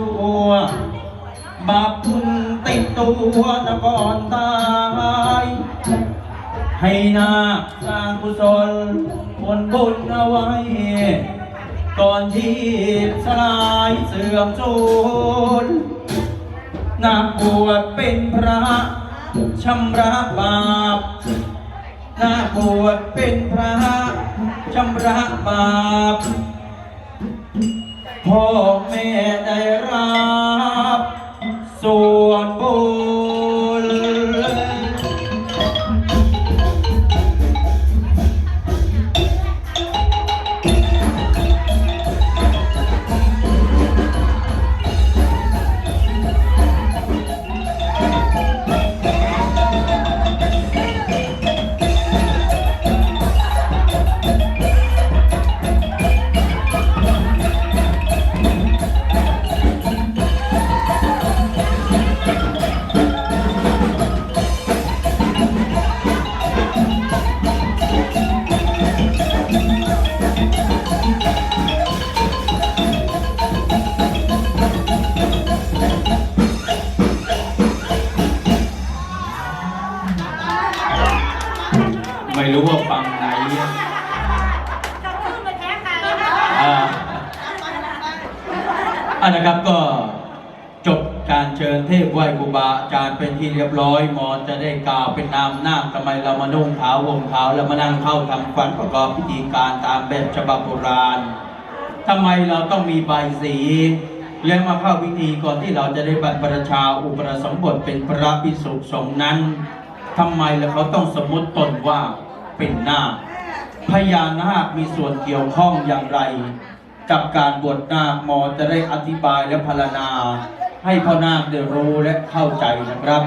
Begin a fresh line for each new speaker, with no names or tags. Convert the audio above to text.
ตัวบาปคุณติดตัวนะก่อนตาย ให้นาสร้างกุศลผลบุญเอาไว้ ก่อนที่สลายเสื่อมสูญนาบวชเป็นพระชำระบาปนาบวชเป็นพระชำระบาปพ่อแม่ได้ ไม่รู้ว่าฟังไหนอ่าอันนะครับก็จบการเชิญเทพไหว้ครูบาอาจารย์เป็นที่เรียบร้อยหมอจะได้กล่าวเป็นนามนาคทำไมเรามานุ่งขาวห่มขาวแล้วมานั่งเข้าทำขวัญประกอบพิธีการตามแบบฉบับโบราณทำไมเราต้องมีใบสี และมาเข้าพิธีก่อนที่เราจะได้บรรพชาอุปสมบทเป็นพระภิกษุสงฆ์นั้นทำไมแล้วเขาต้องสมมติตนว่า เป็นนาคพญานาคมีส่วนเกี่ยวข้องอย่างไร กับการบวชนาคมอจะได้อธิบายและพรรณนา ให้พ่อนาคได้รู้และเข้าใจนะครับ